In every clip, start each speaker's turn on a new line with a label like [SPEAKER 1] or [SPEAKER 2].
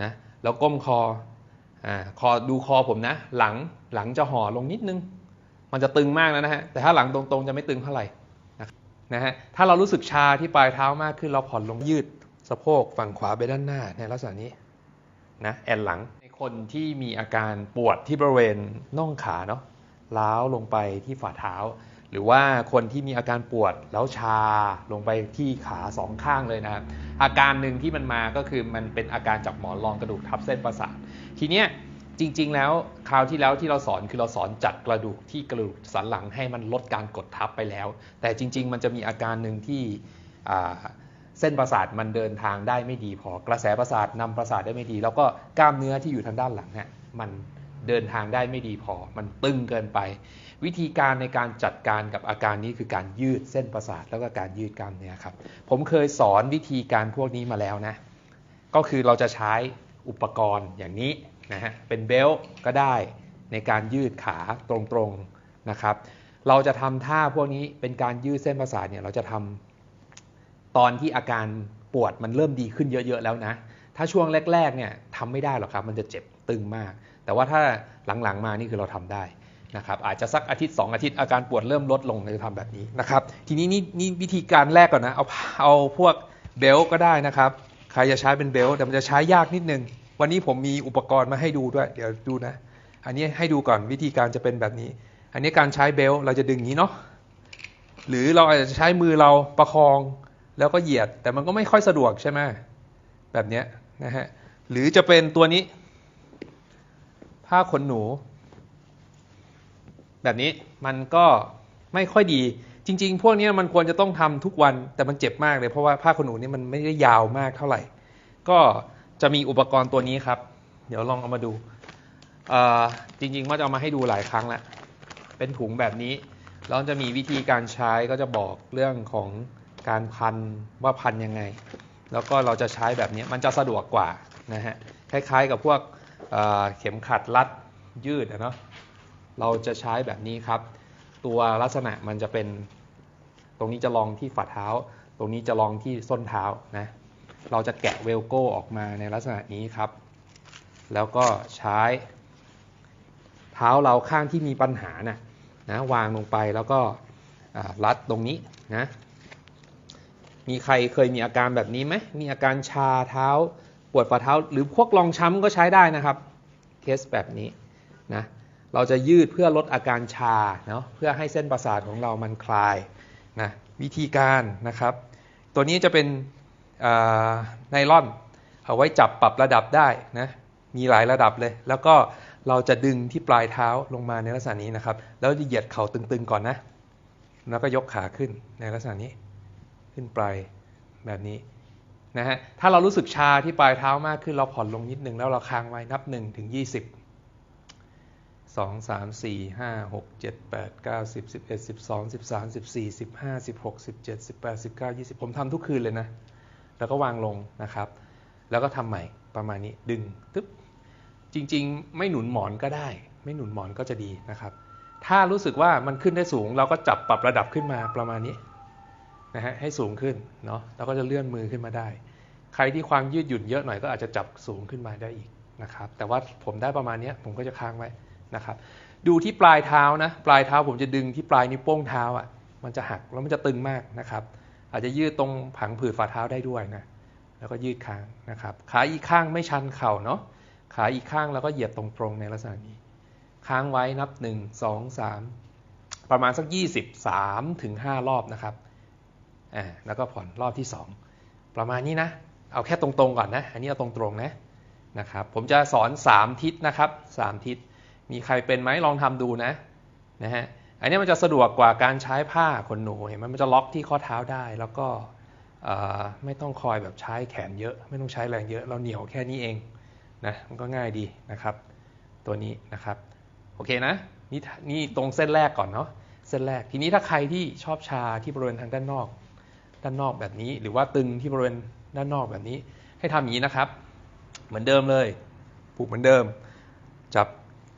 [SPEAKER 1] นะแล้วก้มคออ่าคอดูคอผมนะ หลังหลังจะห่อลงนิดนึง มันจะตึงมากแล้วนะฮะแต่ถ้าหลังตรงๆจะไม่ตึงเท่าไหร่นะครับนะฮะถ้าเรารู้สึกชาที่ปลายเท้ามากขึ้นเราผ่อนลงยืดสะโพกฝั่งขวาไปด้านหน้าในลักษณะนี้นะแอนหลังในคนที่มีอาการปวดที่บริเวณน่องขาเนาะล้าวลงไปที่ฝ่าเท้า หรือว่าคนที่มีอาการปวดแล้วชาลงไปที่ขาสองข้างเลยนะครับอาการหนึ่งที่มันมาก็คือมันเป็นอาการจากหมอนรองกระดูกทับเส้นประสาททีเนี้ยจริง ๆ แล้วคราวที่แล้วที่เราสอนคือเราสอนจัดกระดูกที่กระดูกสันหลังให้มันลดการกดทับไปแล้ว แต่จริง ๆ มันจะมีอาการหนึ่งที่เส้นประสาทมันเดินทางได้ไม่ดีพอกระแสประสาทนำประสาทได้ไม่ดี แล้วก็กล้ามเนื้อที่อยู่ทางด้านหลังเนี่ยมันเดินทางได้ไม่ดีพอ มันตึงเกินไป วิธีการในการจัดการกับอาการนี้คือการยืดเส้นประสาทแล้วก็การยืดกล้ามเนื้อครับ ผมเคยสอนวิธีการพวกนี้มาแล้วนะ ก็คือเราจะใช้อุปกรณ์อย่างนี้นะฮะ เป็นเบลก็ได้ในการยืดขาตรงๆนะครับ เราจะทำท่าพวกนี้เป็นการยืดเส้นประสาทเนี่ยเราจะทำตอนที่อาการปวดมันเริ่มดีขึ้นเยอะๆแล้วนะ ถ้าช่วงแรกๆเนี่ยทำไม่ได้หรอกครับ มันจะเจ็บตึงมาก แต่ว่าถ้าหลังๆมานี่คือเราทำได้ นะครับอาจจะสักอาทิตย์ 2 อาทิตย์อาการปวดเริ่มลดลงจะทำแบบนี้นะครับทีนี้นี่นี่วิธีการแรกก่อนนะเอาเอาพวกเบลก็ได้นะครับ ใครจะใช้เป็นเบลแต่มันจะใช้ยากนิดนึง วันนี้ผมมีอุปกรณ์มาให้ดูด้วย เดี๋ยวดูนะ อันนี้ให้ดูก่อนวิธีการจะเป็นแบบนี้ อันนี้การใช้เบลเราจะดึงอย่างนี้เนาะหรือเราอาจจะใช้มือเราประคองแล้วก็เหยียด แต่มันก็ไม่ค่อยสะดวกใช่ไหมแบบนี้นะฮะหรือจะเป็นตัวนี้ ผ้าขนหนู แบบนี้มันก็ไม่ค่อยดี จริง ๆ พวกนี้มันควรจะต้องทำทุกวันแต่มันเจ็บมากเลยเพราะว่าผ้าขนหนูนี่มันไม่ได้ยาวมากเท่าไหร่ ก็จะมีอุปกรณ์ตัวนี้ครับ เดี๋ยวลองเอามาดูจริงๆว่าจะเอามาให้ดูหลายครั้งแล้วเป็นถุงแบบนี้แล้วจะมีวิธีการใช้ก็จะบอกเรื่องของการพันว่าพันยังไง แล้วก็เราจะใช้แบบนี้มันจะสะดวกกว่านะฮะคล้ายๆกับพวกเเข็มขัดรัดยืดอะเนาะ เราจะใช้แบบนี้ครับ ตัวลักษณะมันจะเป็น ตรงนี้จะลองที่ฝ่าเท้า ตรงนี้จะลองที่ส้นเท้านะ เราจะแกะเวลโก้ออกมาในลักษณะนี้ครับ แล้วก็ใช้ เท้าเราข้างที่มีปัญหานะนะวางลงไปแล้วก็รัดตรงนี้นะมีใครเคยมีอาการแบบนี้ไหม มีอาการชาเท้า ปวดฝ่าเท้า หรือพวกรองช้ำก็ใช้ได้นะครับ เคสแบบนี้นะ เราจะยืดเพื่อลดอาการชาเนาะเพื่อให้เส้นประสาทของเรามันคลายนะวิธีการนะครับ ตัวนี้จะเป็นไนล่อน เอาไว้จับปรับระดับได้นะมีหลายระดับเลย แล้วก็เราจะดึงที่ปลายเท้าลงมาในลักษณะนี้นะครับ แล้วจะเหยียดเข่าตึงๆก่อนนะ แล้วก็ยกขาขึ้นในลักษณะนี้ ขึ้นปลายแบบนี้นะฮะถ้าเรารู้สึกชาที่ปลายเท้ามากขึ้นเราผ่อนลงนิดนึงแล้วเราค้างไว้นับ1ถึง20 สองสามสี่ห้าหกเจ็ดแปดเก้าสิบสิบเอ็ดสิบสองสิบสามสิบสี่สิบห้าสิบหกสิบเจ็ดสิบแปดสิบเก้ายี่สิบผมทำทุกคืนเลยนะ แล้วก็วางลงนะครับ แล้วก็ทำใหม่ประมาณนี้ดึงตึ๊บจริงๆ ไม่หนุนหมอนก็ได้ ไม่หนุนหมอนก็จะดีนะครับ ถ้ารู้สึกว่ามันขึ้นได้สูง เราก็จับปรับระดับขึ้นมาประมาณนี้นะฮะให้สูงขึ้นเนาะแล้วก็จะเลื่อนมือขึ้นมาได้ ใครที่ความยืดหยุ่นเยอะหน่อยก็อาจจะจับสูงขึ้นมาได้อีกนะครับ แต่ว่าผมได้ประมาณนี้ผมก็จะค้างไว้ นะครับ ดูที่ปลายเท้านะ ปลายเท้าผมจะดึงที่ปลายนิ้วโป้งเท้าอะ มันจะหักแล้วมันจะตึงมากนะครับ อาจจะยืดตรงผังผืดฝ่าเท้าได้ด้วยนะ แล้วก็ยืดค้างนะครับ ขาอีกข้างไม่ชันเข่าเนาะ ขาอีกข้างแล้วก็เหยียดตรงๆในลักษณะนี้ ค้างไว้นับ 1 2 3 ประมาณสัก 23ถึง5รอบนะครับ อ่า แล้วก็ผ่อนรอบที่ 2 ประมาณนี้นะ เอาแค่ตรงๆก่อนนะ อันนี้เอาตรงๆนะนะครับ ผมจะสอน 3 ทิศนะครับ 3 ทิศ มีใครเป็นไหมลองทำดูนะนะฮะอันนี้มันจะสะดวกกว่าการใช้ผ้าขนหนูเห็นไหมมันจะล็อกที่ข้อเท้าได้ แล้วก็ไม่ต้องคอยแบบใช้แขนเยอะ ไม่ต้องใช้แรงเยอะเราเหนียวแค่นี้เองนะมันก็ง่ายดีนะครับ ตัวนี้นะครับโอเคนะนี่นี่ตรงเส้นแรกก่อนเนาะเส้นแรกทีนี้ถ้าใครที่ชอบชาที่บริเวณทางด้านนอก ด้านนอกแบบนี้ หรือว่าตึงที่บริเวณด้านนอกแบบนี้ ให้ทำอย่างนี้นะครับ เหมือนเดิมเลย ผูกเหมือนเดิม จับ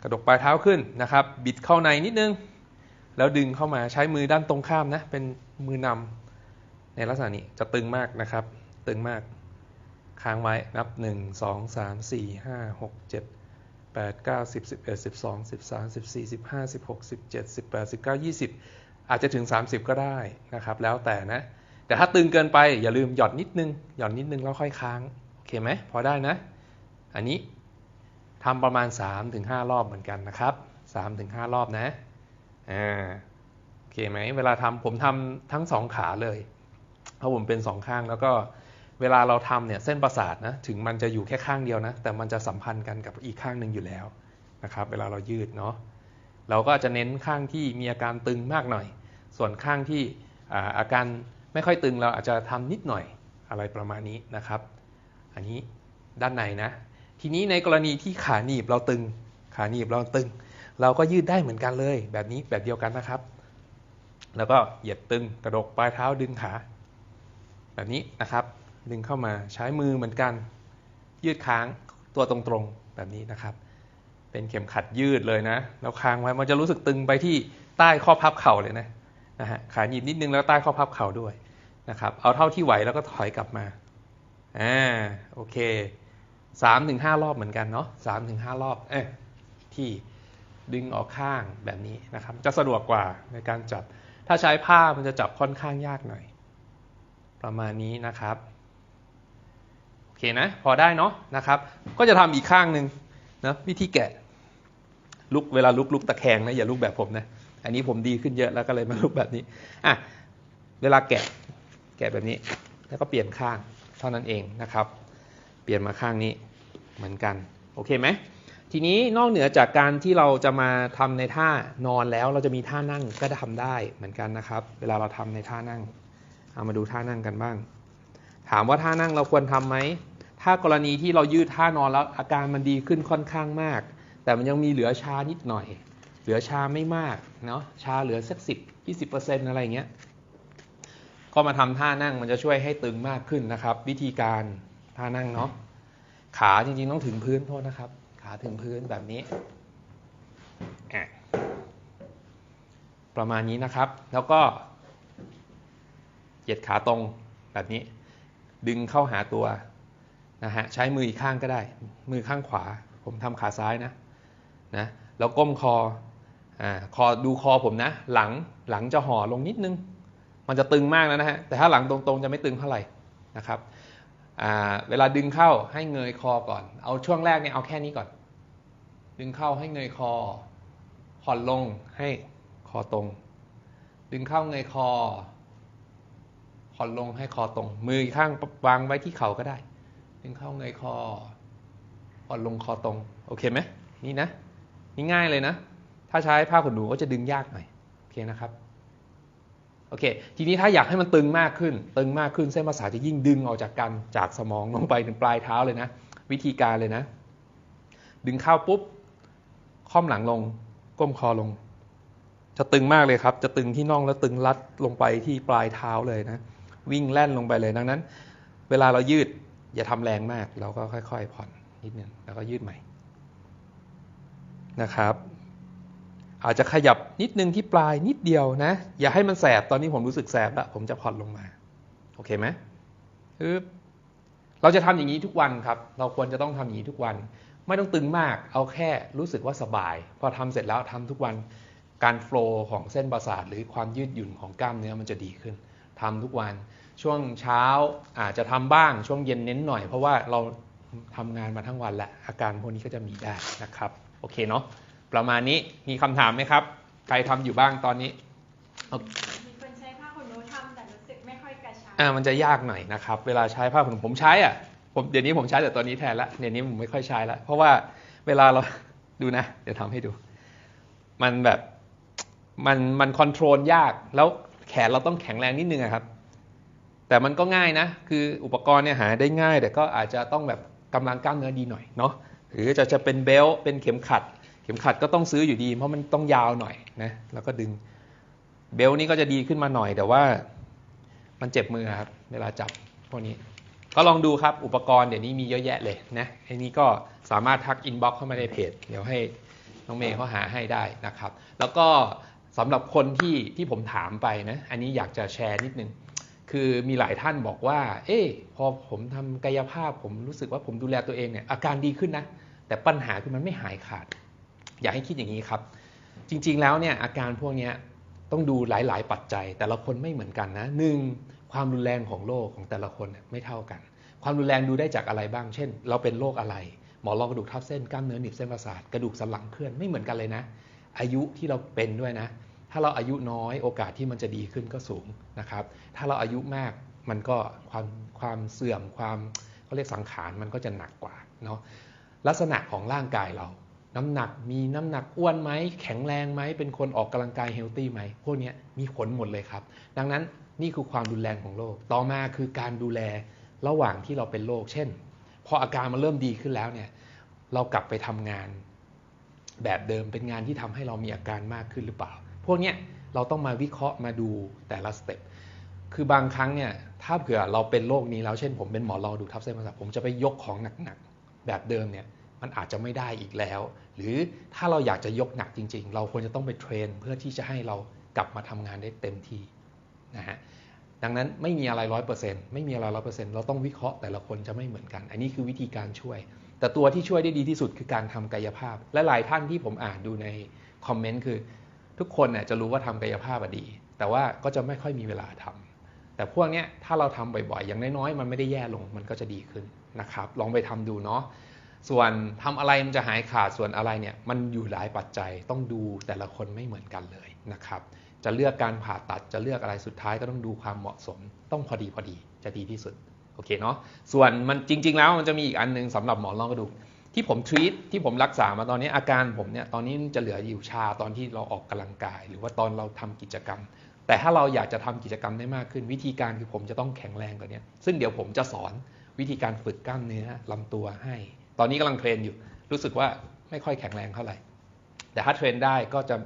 [SPEAKER 1] กระดกปลายเท้าขึ้นนะครับ บิดเข้าในนิดนึง แล้วดึงเข้ามาใช้มือด้านตรงข้ามนะ เป็นมือนำในลักษณะนี้จะตึงมากนะครับ ตึงมาก ค้างไว้นับหนึ่งสองสามสี่ห้าหกเจ็ดแปดเก้าสิบสิบเอ็ดสิบสองสิบสามสิบสี่สิบห้าสิบหกสิบเจ็ดสิบแปดสิบเก้ายี่สิบอาจจะถึง 30 ก็ได้นะครับ แล้วแต่นะ แต่ถ้าตึงเกินไปอย่าลืมหย่อนนิดนึง หย่อนนิดนึงแล้วค่อยค้าง โอเคไหมพอได้นะ อันนี้ ทำประมาณ 3-5 รอบเหมือนกันนะครับ3-5 รอบนะอ่าโอเคไหมเวลาทำผมทำทั้งสองขาเลยเพราะผมเป็นสองข้างแล้วก็เวลาเราทำเนี่ยเส้นประสาทนะถึงมันจะอยู่แค่ข้างเดียวนะ แต่มันจะสัมพันธ์กันกับอีกข้างหนึ่งอยู่แล้วนะครับ เวลาเรายืดเนาะเราก็จะเน้นข้างที่มีอาการตึงมากหน่อย ส่วนข้างที่อาอาการไม่ค่อยตึงเราอาจจะทำนิดหน่อยอะไรประมาณนี้นะครับ อันนี้ด้านในนะ ทีนี้ในกรณีที่ขาหนีบเราตึง ขาหนีบเราตึง เราก็ยืดได้เหมือนกันเลย แบบนี้แบบเดียวกันนะครับ แล้วก็เหยียดตึงกระดกปลายเท้าดึงขา แบบนี้นะครับ ดึงเข้ามาใช้มือเหมือนกัน ยืดค้างตัวตรงๆแบบนี้นะครับ เป็นเข็มขัดยืดเลยนะแล้วค้างไว้มันจะรู้สึกตึงไปที่ใต้ข้อพับเข่าเลยนะนะฮะขาหนีบนิดนึงแล้วใต้ข้อพับเข่าด้วยนะครับ เอาเท่าที่ไหวแล้วก็ถอยกลับมาอ่าโอเค สามถึงห้ารอบเหมือนกันเนาะสามถึงห้ารอบเอ๊ะที่ดึงออกข้างแบบนี้นะครับ จะสะดวกกว่าในการจับ ถ้าใช้ผ้ามันจะจับค่อนข้างยากหน่อย ประมาณนี้นะครับโอเคนะพอได้เนาะนะครับ ก็จะทำอีกข้างหนึ่งนะวิธีแกะลุกเวลาลุกลุกตะแคงนะอย่าลุกแบบผมนะอันนี้ผมดีขึ้นเยอะแล้วก็เลยมาลุกแบบนี้อะเวลาแกะแกะแบบนี้ แล้วก็เปลี่ยนข้างเท่านั้นเองนะครับ เปลี่ยนมาข้างนี้เหมือนกัน โอเคไหม ทีนี้นอกเหนือจากการที่เราจะมาทำในท่านอนแล้วเราจะมีท่านั่งก็ทำได้เหมือนกันนะครับ เวลาเราทำในท่านั่ง เอามาดูท่านั่งกันบ้าง ถามว่าท่านั่งเราควรทำไหม ถ้ากรณีที่เรายืดท่านอนแล้วอาการมันดีขึ้นค่อนข้างมาก แต่มันยังมีเหลือชานิดหน่อย เหลือชาไม่มากเนาะ ชาเหลือสักสิบยี่สิบเปอร์เซ็นต์อะไรเงี้ย ก็มาทำท่านั่งมันจะช่วยให้ตึงมากขึ้นนะครับ วิธีการ ท่านั่งเนาะขาจริงๆต้องถึงพื้นโทษนะครับ ขาถึงพื้นแบบนี้อะประมาณนี้นะครับ แล้วก็เหยียดขาตรงแบบนี้ ดึงเข้าหาตัวนะฮะใช้มืออีกข้างก็ได้ มือข้างขวา ผมทำขาซ้ายนะนะแล้วก้มคออ่าคอดูคอผมนะ หลังหลังจะห่อลงนิดนึง มันจะตึงมากแล้วนะฮะแต่ถ้าหลังตรงๆจะไม่ตึงเท่าไหร่นะครับอ่า เวลาดึงเข้าให้เงยคอก่อน เอาช่วงแรกเนี่ยเอาแค่นี้ก่อน ดึงเข้าให้เงยคอ ผ่อนลงให้คอตรง ดึงเข้าเงยคอ ผ่อนลงให้คอตรง มือข้างวางไว้ที่เข่าก็ได้ ดึงเข้าเงยคอ ผ่อนลงคอตรง โอเคไหมนี่นะ นี่ง่ายเลยนะ ถ้าใช้ผ้าขนหนูก็จะดึงยากหน่อย โอเคนะครับ อเคทีนี้ถ้าอยากให้มันตึงมากขึ้น ตึงมากขึ้นเส้นประสาทจะยิ่งดึงออกจากกันจากสมองลงไปถึงปลายเท้าเลยนะ วิธีการเลยนะ ดึงเข้าปุ๊บค่อมหลังลง ก้มคอลง จะตึงมากเลยครับ จะตึงที่น่องแล้วตึงรัดลงไปที่ปลายเท้าเลยนะ วิ่งแล่นลงไปเลยดังนั้น เวลาเรายืดอย่าทำแรงมาก เราก็ค่อย ๆ ผ่อนนิดนึงแล้วก็ยืดใหม่นะครับ อาจจะขยับนิดนึงที่ปลายนิดเดียวนะ อย่าให้มันแสบตอนนี้ผมรู้สึกแสบแล้วผมจะผ่อนลงมา โอเคไหมเราจะทำอย่างนี้ทุกวันครับ เราควรจะต้องทำอย่างนี้ทุกวัน ไม่ต้องตึงมาก เอาแค่รู้สึกว่าสบาย พอทำเสร็จแล้วทำทุกวันการโฟล์ของเส้นประสาทหรือความยืดหยุ่นของกล้ามเนื้อมันจะดีขึ้นทำทุกวันช่วงเช้าอาจจะทำบ้างช่วงเย็นเน้นหน่อย เพราะว่าเราทำงานมาทั้งวันแหละอาการพวกนี้ก็จะมีได้นะครับ โอเคเนาะ ประมาณนี้มีคำถามไหมครับ ใครทำอยู่บ้างตอนนี้
[SPEAKER 2] มีคนใช้ผ้าขนหนูทำแต่รู้สึกไม่ค่อยกระชับ
[SPEAKER 1] อ่ามันจะยากหน่อยนะครับ เวลาใช้ผ้าขนหนูผมใช้อะผมเดี๋ยวนี้ผมใช้แต่ตัวนี้แทนละเดี๋ยวนี้ผมไม่ค่อยใช้ละเพราะว่าเวลาเราดูนะ เดี๋ยวทำให้ดู มันแบบมันมันคอนโทรลยากแล้วแขนเราต้องแข็งแรงนิดนึงอะครับ แต่มันก็ง่ายนะ คืออุปกรณ์เนี่ยหาได้ง่าย แต่ก็อาจจะต้องแบบกำลังกล้ามเนื้อดีหน่อยเนาะหรือจะจะเป็นเบลต์เป็นเข็มขัด เข็มขัดก็ต้องซื้ออยู่ดี เพราะมันต้องยาวหน่อยนะแล้วก็ดึงเบลต์นี่ก็จะดีขึ้นมาหน่อย แต่ว่ามันเจ็บมือครับ เวลาจับพวกนี้ ก็ลองดูครับอุปกรณ์เดี๋ยวนี้มีเยอะแยะเลยนะไอ้นี้ก็สามารถทักอินบ็อกเข้ามาในเพจ เดี๋ยวให้น้องเมย์เขาหาให้ได้นะครับ แล้วก็สำหรับคนที่ที่ผมถามไปนะ อันนี้อยากจะแชร์นิดนึง คือมีหลายท่านบอกว่า เอ๊พอผมทำกายภาพผมรู้สึกว่าผมดูแลตัวเองเนี่ยอาการดีขึ้นนะ แต่ปัญหาคือมันไม่หายขาด อยากให้คิดอย่างนี้ครับ จริงๆแล้วเนี่ยอาการพวกนี้ต้องดูหลายๆ ปัจจัย แต่ละคนไม่เหมือนกันนะหนึ่งความรุนแรงของโรคของแต่ละคนเนี่ยไม่เท่ากัน ความรุนแรงดูได้จากอะไรบ้าง เช่น เราเป็นโรคอะไร หมอรองกระดูกทับเส้นกล้ามเนื้อหนีบเส้นประสาทกระดูกสันหลังเคลื่อนไม่เหมือนกันเลยนะ อายุที่เราเป็นด้วยนะ ถ้าเราอายุน้อยโอกาสที่มันจะดีขึ้นก็สูงนะครับ ถ้าเราอายุมากมันก็ความความเสื่อมความเขาเรียกสังขารมันก็จะหนักกว่าเนาะลักษณะของร่างกายเรา น้ำหนักมีน้ำหนักอ้วนไหมแข็งแรงไหมเป็นคนออกกำลังกายเฮลตี้ไหมพวกนี้มีผลหมดเลยครับ ดังนั้นนี่คือความรุนแรงของโรคต่อมาคือการดูแลระหว่างที่เราเป็นโรคเช่น พออาการมันเริ่มดีขึ้นแล้วเนี่ยเรากลับไปทำงาน แบบเดิมเป็นงานที่ทำให้เรามีอาการมากขึ้นหรือเปล่า พวกนี้เราต้องมาวิเคราะห์มาดูแต่ละสเต็ปคือบางครั้งเนี่ยถ้าเผื่อเราเป็นโรคนี้แล้วเช่น ผมเป็นหมอรอดูทับเส้นประสาทผมจะไปยกของหนักๆแบบเดิมเนี่ย มันอาจจะไม่ได้อีกแล้ว หรือถ้าเราอยากจะยกหนักจริง ๆ เราควรจะต้องไปเทรน เพื่อที่จะให้เรากลับมาทำงานได้เต็มที่นะฮะดังนั้นไม่มีอะไรร้อยเปอร์เซ็นต์ไม่มีอะไรร้อยเปอร์เซ็นต์เราต้องวิเคราะห์แต่ละคนจะไม่เหมือนกัน อันนี้คือวิธีการช่วย แต่ตัวที่ช่วยได้ดีที่สุดคือการทำกายภาพ และหลายท่านที่ผมอ่านดูในคอมเมนต์คือ ทุกคนเนี่ยจะรู้ว่าทำกายภาพอดี แต่ว่าก็จะไม่ค่อยมีเวลาทำแต่พวกนี้ถ้าเราทำบ่อยๆ อย่างน้อยๆ มันไม่ได้แย่ลง มันก็จะดีขึ้นนะครับ ลองไปทำดูเนาะ ส่วนทำอะไรมันจะหายขาดส่วนอะไรเนี่ยมันอยู่หลายปัจจัยต้องดูแต่ละคนไม่เหมือนกันเลยนะครับ จะเลือกการผ่าตัดจะเลือกอะไรสุดท้ายก็ต้องดูความเหมาะสม ต้องพอดีพอดีจะดีที่สุดโอเคเนาะส่วนมันจริง ๆ แล้วมันจะมีอีกอันหนึงสำหรับหมอนรองกระดูกที่ผมทรีตที่ผมรักษามาตอนนี้อาการผมเนี่ยตอนนี้จะเหลืออยู่ชาตอนที่เราออกกำลังกาย หรือว่าตอนเราทำกิจกรรม แต่ถ้าเราอยากจะทำกิจกรรมได้มากขึ้น วิธีการคือผมจะต้องแข็งแรงกว่านี้ซึ่งเดี๋ยวผมจะสอนวิธีการฝึกกล้ามเนื้อลำตัวให้ ตอนนี้กำลังเทรนอยู่ รู้สึกว่าไม่ค่อยแข็งแรงเท่าไหร่ แต่ถ้าเทรนได้ก็จะ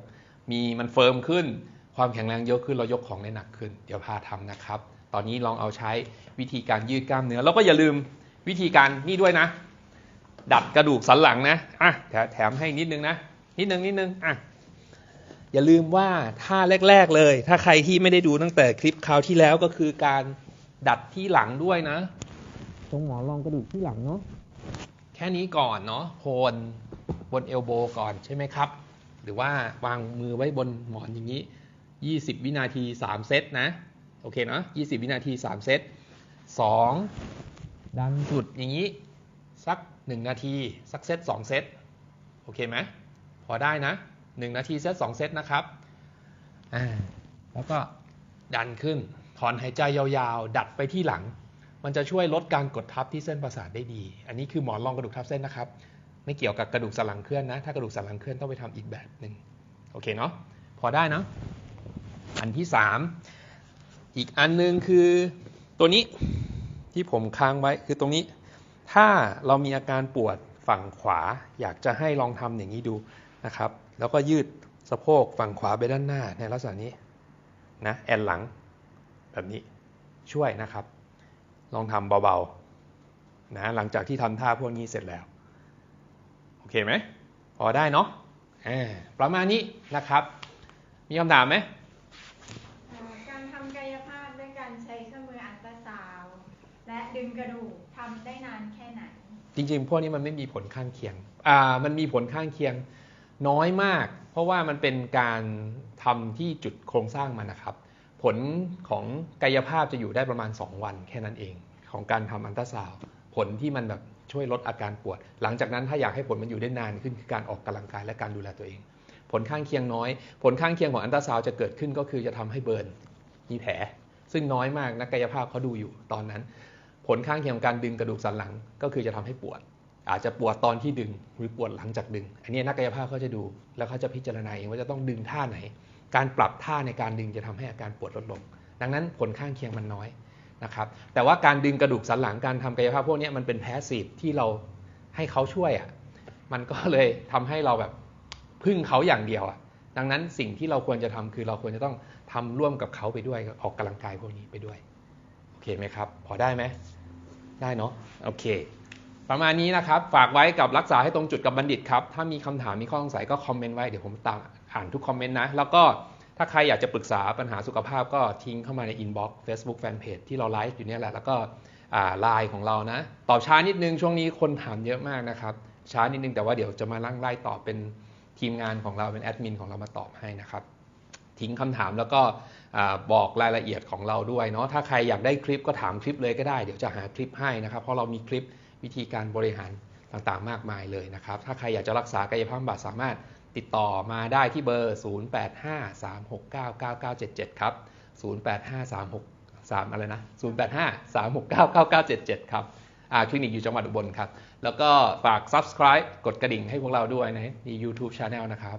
[SPEAKER 1] มีมันเฟิร์มขึ้น ความแข็งแรงเยอะขึ้นเรายกของได้หนักขึ้น เดี๋ยวพาทำนะครับ ตอนนี้ลองเอาใช้วิธีการยืดกล้ามเนื้อ แล้วก็อย่าลืมวิธีการนี่ด้วยนะ ดัดกระดูกสันหลังนะอะแถแถมให้นิดนึงนะ นิดนึงนิดนึงอะอย่าลืมว่าท่าแรก ๆเลย ถ้าใครที่ไม่ได้ดูตั้งแต่คลิปคราวที่แล้วก็คือการดัดที่หลังด้วยนะ ตรงหมอนรองกระดูกที่หลังเนาะ แค่นี้ก่อนเนาะโพนบนเอลโบก่อนใช่ไหมครับ หรือว่าวางมือไว้บนหมอนอย่างนี้ 20 วินาที 3 เซตนะ โอเคเนาะ20 วินาที 3 เซต 2 ดันสุดอย่างนี้ สัก 1 นาที สักเซต 2 เซต โอเคไหมพอได้นะ 1 นาทีเซต 2 เซตนะครับอ่าแล้วก็ดันขึ้น ถอนหายใจยาวๆ ดัดไปที่หลัง มันจะช่วยลดการกดทับที่เส้นประสาทได้ดี อันนี้คือหมอนรองกระดูกทับเส้นนะครับ ไม่เกี่ยวกับกระดูกสันหลังเคลื่อนนะ ถ้ากระดูกสันหลังเคลื่อนต้องไปทำอีกแบบหนึ่งโอเคเนาะ พอได้เนาะ อันที่สามอีกอันหนึงคือตัวนี้ที่ผมค้างไว้คือตรงนี้ ถ้าเรามีอาการปวดฝั่งขวา อยากจะให้ลองทำอย่างนี้ดูนะครับ แล้วก็ยืดสะโพกฝั่งขวาไปด้านหน้าในลักษณะนี้นะแอนหลังแบบนี้ช่วยนะครับ ลองทำเบาๆนะหลังจากที่ทำท่าพวกนี้เสร็จแล้ว โอเคไหมพอได้เนาะอ่าประมาณนี้นะครับ มีคำถามไหม
[SPEAKER 2] เอ่อการทำกายภาพด้วยการใช้เครื่องมืออัลตราซาวด์และดึงกระดูกทำได้นานแค่ไหน
[SPEAKER 1] จริงๆ พวกนี้มันไม่มีผลข้างเคียงอ่ามันมีผลข้างเคียงน้อยมาก เพราะว่ามันเป็นการทำที่จุดโครงสร้างมันนะครับ ผลของกายภาพจะอยู่ได้ประมาณ 2 วันแค่นั้นเอง ของการทำอันตราซาวผลที่มันแบบช่วยลดอาการปวด หลังจากนั้นถ้าอยากให้ผลมันอยู่ได้นานขึ้นคือการออกกำลังกายและการดูแลตัวเอง ผลข้างเคียงน้อย ผลข้างเคียงของอันตราซาวจะเกิดขึ้นก็คือจะทำให้เบิร์นมีแผล ซึ่งน้อยมากนักกายภาพเขาดูอยู่ตอนนั้น ผลข้างเคียงของการดึงกระดูกสันหลังก็คือจะทำให้ปวด อาจจะปวดตอนที่ดึงหรือปวดหลังจากดึง อันนี้นักกายภาพเขาจะดูแล้วเขาจะพิจารณาเองว่าจะต้องดึงท่าไหน การปรับท่าในการดึงจะทำให้อาการปวดลดลง ดังนั้นผลข้างเคียงมันน้อยนะครับ แต่ว่าการดึงกระดูกสันหลังการทำกายภาพพวกนี้มันเป็นแพสซีฟที่เราให้เขาช่วยอะ มันก็เลยทำให้เราแบบพึ่งเขาอย่างเดียวอะ ดังนั้นสิ่งที่เราควรจะทำคือเราควรจะต้องทำร่วมกับเขาไปด้วยออกกำลังกายพวกนี้ไปด้วย โอเคไหมครับ พอได้ไหม ได้เนาะ โอเค ประมาณนี้นะครับ ฝากไว้กับรักษาให้ตรงจุดกับบัณฑิตครับ ถ้ามีคำถามมีข้อสงสัยก็คอมเมนต์ไว้ เดี๋ยวผมตาม อ่านทุกคอมเมนต์นะ แล้วก็ถ้าใครอยากจะปรึกษาปัญหาสุขภาพก็ทิ้งเข้ามาในอินบ็อกซ์ Facebook Fanpage ที่เราไลฟ์อยู่เนี่ยแหละ แล้วก็ไลน์ของเรานะ ตอบช้านิดนึง ช่วงนี้คนถามเยอะมากนะครับ ช้านิดนึงแต่ว่าเดี๋ยวจะมาลั่งไล่ตอบเป็นทีมงานของเราเป็นแอดมินของเรามาตอบให้นะครับ ทิ้งคำถามแล้วก็บอกรายละเอียดของเราด้วยเนาะ ถ้าใครอยากได้คลิปก็ถามคลิปเลยก็ได้ เดี๋ยวจะหาคลิปให้นะครับ เพราะเรามีคลิปวิธีการบริหารต่างๆ มากมายเลยนะครับ ถ้าใครอยากจะรักษากายภาพบำบัดสามารถ ติดต่อมาได้ที่เบอร์ 0853699977 ครับ 085363 อะไรนะ 0853699977 ครับคลินิกอยู่จังหวัดอุบลครับ แล้วก็ฝาก subscribe กดกระดิ่งให้พวกเราด้วยนะใน YouTube Channel นะครับ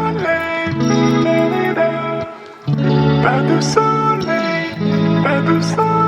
[SPEAKER 3] soleil, pas de.